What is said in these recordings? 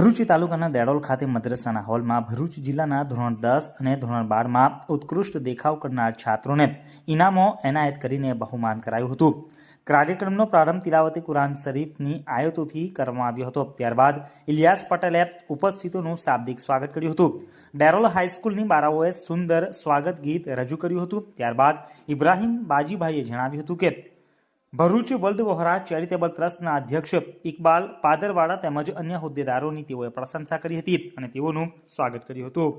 ભરૂચ તાલુકાના દેડોલ ખાતે મદ્રસાના હોલમાં ભરૂચ જિલ્લાના ધોરણ દસ અને ધોરણ બારમાં ઉત્કૃષ્ટ દેખાવ કરનાર છાત્રોને ઇનામો એનાયત કરીને બહુમાન કરાયું હતું. કાર્યક્રમનો પ્રારંભ તિલાવતી કુરાન શરીફની આયતોથી કરવામાં આવ્યો હતો. ત્યારબાદ ઇલિયાસ પટેલે ઉપસ્થિતોનું શાબ્દિક સ્વાગત કર્યું હતું. ડેરોલ હાઈસ્કૂલની બારાઓએ સુંદર સ્વાગત ગીત રજૂ કર્યું હતું. ત્યારબાદ ઇબ્રાહિમ બાજીભાઈએ જણાવ્યું હતું કે ભરૂચ વર્લ્ડ વહોરા ચેરિટેબલ ટ્રસ્ટના અધ્યક્ષ ઇકબાલ પાદરવાડા તેમજ અન્ય હોદ્દેદારોની તેઓએ પ્રશંસા કરી હતી અને તેઓનું સ્વાગત કર્યું હતું.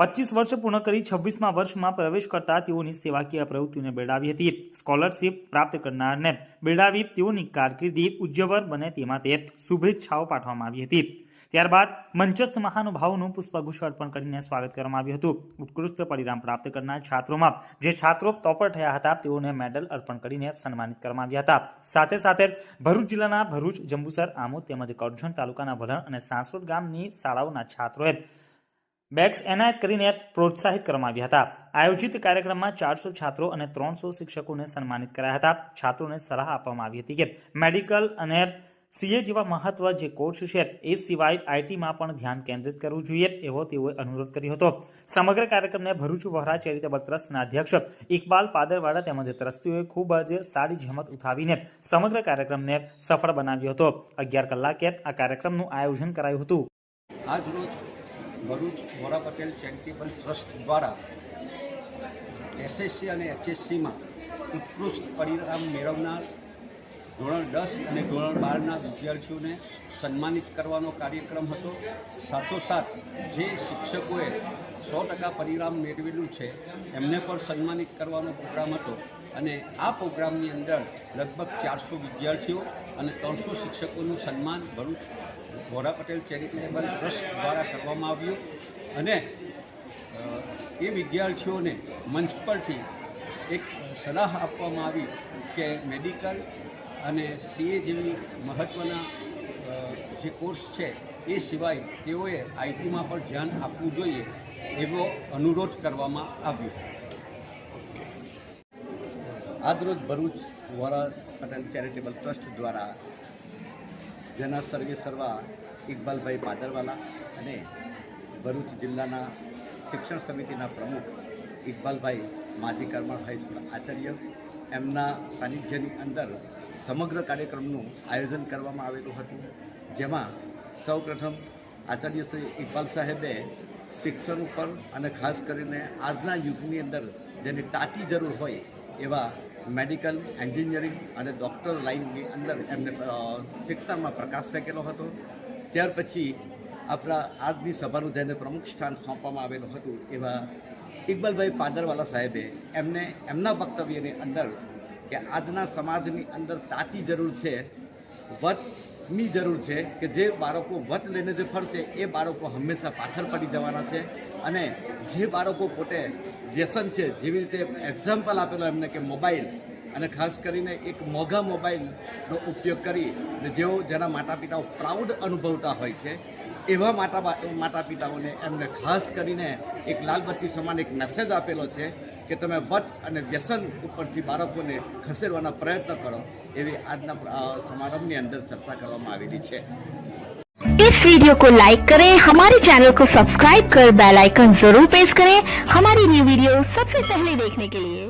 પચીસ વર્ષ પૂર્ણ કરી છવ્વીસમાં વર્ષમાં પ્રવેશ કરતા તેઓની સેવાકીય પ્રવૃત્તિઓને બેડાવી હતી. સ્કોલરશિપ પ્રાપ્ત કરનારને બેડાવી તેઓની કારકિર્દી ઉજ્જવળ બને તે માટે શુભેચ્છાઓ પાઠવવામાં આવી હતી. ત્યારબાદ મંચસ્થ મહાનુભાવોનું પુષ્પગુચ્છ અર્પણ કરીને સ્વાગત કરવામાં આવ્યું હતું. ઉત્કૃષ્ટ પરિણામ પ્રાપ્ત કરનાર છાત્રોમાં જે છાત્રો ટોપર થયા હતા, તેઓને મેડલ અર્પણ કરીને સન્માનિત કરવામાં આવ્યા હતા. સાથે સાથે ભરૂચ જિલ્લાના ભરૂચ, જંબુસર, આમોદ તેમજ કરજણ તાલુકાના વલણ અને સાંસોદ ગામની શાળાઓના છાત્રોએ બેગ્સ એનાયત કરીને પ્રોત્સાહિત કરવામાં આવ્યા હતા. આયોજિત કાર્યક્રમમાં ચારસો છાત્રો અને ત્રણસો શિક્ષકોને સન્માનિત કરાયા હતા. છાત્રોને સલાહ આપવામાં આવી હતી કે મેડિકલ અને સીએ જેવા મહત્વ જે કોર્સ છે એ સિવાય આઈટીમાં પણ ધ્યાન કેન્દ્રિત કરવું જોઈએ એવો તેઓએ અનુરોધ કર્યો હતો. સમગ્ર કાર્યક્રમને ભરૂચ વહરા ચેરિટેબલ ટ્રસ્ટના અધ્યક્ષ ઇકબાલ પાદરવાડા તેમજ ટ્રસ્ટીઓએ ખૂબ જ સારી જહેમત ઉઠાવીને સમગ્ર કાર્યક્રમને સફળ બનાવ્યો હતો. અગિયાર કલાકે આ કાર્યક્રમનું આયોજન કરાયું હતું. આજ રોજ ભરૂચ વોરા પટેલ ચેરિટેબલ ટ્રસ્ટ દ્વારા એસએસસી અને એચએસસીમાં ઉત્કૃષ્ટ પરિણામ મેળવનાર ધોરણ દસ અને ધોરણ બારના વિદ્યાર્થીઓને સન્માનિત કરવાનો કાર્યક્રમ હતો. સાથોસાથ જે શિક્ષકોએ સો ટકા પરિણામ મેળવેલું છે, એમને પણ સન્માનિત કરવાનો પ્રોગ્રામ હતો. અને આ પ્રોગ્રામની અંદર લગભગ ચારસો વિદ્યાર્થીઓ અને ત્રણસો શિક્ષકોનું સન્માન ભરૂચ વોરા પટેલ ચેરિટેબલ ટ્રસ્ટ દ્વારા કરવામાં આવ્યું. અને એ વિદ્યાર્થીઓને મંચ પરથી એક સલાહ આપવામાં આવી કે મેડિકલ અને સીએ જેવી મહત્ત્વના જે કોર્સ છે એ સિવાય તેઓએ આઈટીમાં પણ ધ્યાન આપવું જોઈએ એવો અનુરોધ કરવામાં આવ્યો. આજરોજ ભરૂચ વોરા પટેલ ચેરિટેબલ ટ્રસ્ટ દ્વારા જેના સર્વે સર્વા ઇકબાલભાઈ પાદરવાલા અને ભરૂચ જિલ્લાના શિક્ષણ સમિતિના પ્રમુખ ઇકબાલભાઈ માધી કરમણ હાઈસ્કૂલ આચાર્ય, એમના સાનિધ્યની અંદર સમગ્ર કાર્યક્રમનું આયોજન કરવામાં આવેલું હતું, જેમાં સૌપ્રથમ આચાર્ય શ્રી ઇકબાલ સાહેબે શિક્ષણ ઉપર અને ખાસ કરીને આજના યુગની અંદર જેની તાતી જરૂર હોય એવા મેડિકલ, એન્જિનિયરિંગ અને ડૉક્ટર લાઇનની અંદર એમને શિક્ષણમાં પ્રકાશ ફેંકેલો હતો. ત્યાર પછી આપણા આજની સભાનું જેને પ્રમુખ સ્થાન સોંપવામાં આવેલું હતું એવા ઇકબાલભાઈ પાદરવાલા સાહેબે એમને એમના વક્તવ્યની અંદર કે આજના સમાજની અંદર તાતી જરૂર છે વતની જરૂર છે કે જે બાળકો વત લઈને જે ફરશે, એ બાળકો હંમેશા પાછળ પડી જવાના છે અને જે બાળકો પોતે વ્યસન છે, જેવી રીતે એક્ઝામ્પલ આપેલો એમને કે મોબાઈલ અને ખાસ કરીને એક મોંઘા મોબાઈલનો ઉપયોગ કરી ને જેઓ જેના માતા પિતાઓ પ્રાઉડ અનુભવતા હોય છે એવા માતા માતા પિતાઓને એમને ખાસ કરીને એક લાલબત્તી સમાન એક મેસેજ આપેલો છે કે તમે વટ અને વ્યસન ઉપરથી બાળકોને ખસેડવાના પ્રયત્ન કરો એવી આજના અ, સમારંભની અંદર ચર્ચા કરવામાં આવેલી છે इस वीडियो को लाइक करें हमारे चैनल को सब्सक्राइब कर बेल आइकन जरूर प्रेस करें हमारी न्यू वीडियो सबसे पहले देखने के लिए